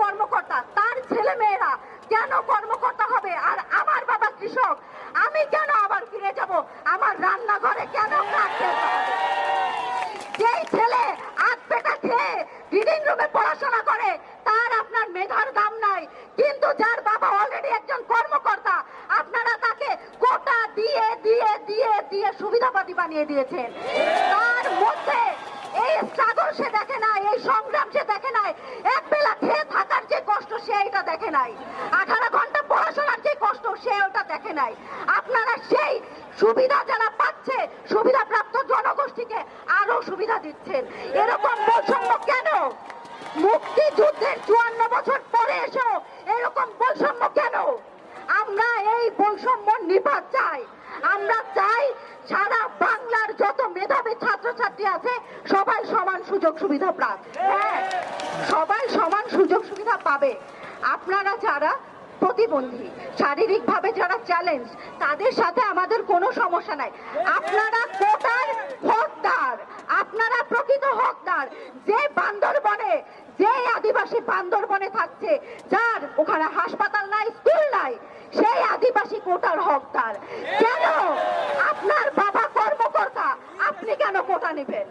কর্মকর্তা, তার ছেলে মেয়েরা কেন কর্মকর্তা হবে? আর আমার বাবা কৃষক, আমি কেন আবার ফিরে যাব? আমার রান্নাঘরে কেন? যেই ছেলে আধ পেটা খেয়ে রিডিং রুমে পড়াশোনা করে, তার আপনার মেধার দাম নাই। কিন্তু যার বাবা অলরেডি একজন কর্মকর্তা, আপনারা তাকে কোটা দিয়ে দিয়ে দিয়ে দিয়ে সুবিধাবাদী বানিয়ে দিয়েছেন। তার মধ্যে এই স্ট্রাগল সে দেখে নাই এই সংগ্রাম সে দেখে নাই এক বেলা খেয়ে থাকার যে কষ্ট সে এটা দেখে নাই। আঠারো ঘণ্টা পড়াশোনার যে কষ্ট, সে ওটা দেখে নাই। আপনারা সেই সুবিধা যারা পাচ্ছে সুবিধা প্রাপ্ত জনগোষ্ঠীকে আরও সুবিধা দিচ্ছেন। এরকম বৈষম্য কেন? মুক্তিযুদ্ধের চুয়ান্ন বছর পরে এসেও এরকম বৈষম্য কেন? আমরা এই বৈষম্য নিপাত চাই। আমরা চাই সারা বাংলার যত মেধাবী ছাত্রছাত্রী আছে, সবাই সমান সুযোগ সুবিধা পাক। হ্যাঁ সবাই সমান সুযোগ সুবিধা পাবে। আপনারা যারা প্রতিবন্ধী, শারীরিকভাবে যারা চ্যালেঞ্জ তাদের সাথে আমাদের কোনো সমস্যা নাই। আপনারা কোটার হকদার। আপনারা প্রকৃত হকদার। যে বান্দরবনে, যে আদিবাসী বান্দরবনে থাকছে, যার ওখানে হাসপাতাল নাই, স্কুল নাই, সেই আদিবাসী কোটার হকদার। কেন? আপনার বাবা কর্মকর্তা, আপনি কেন কোটা নেবেন?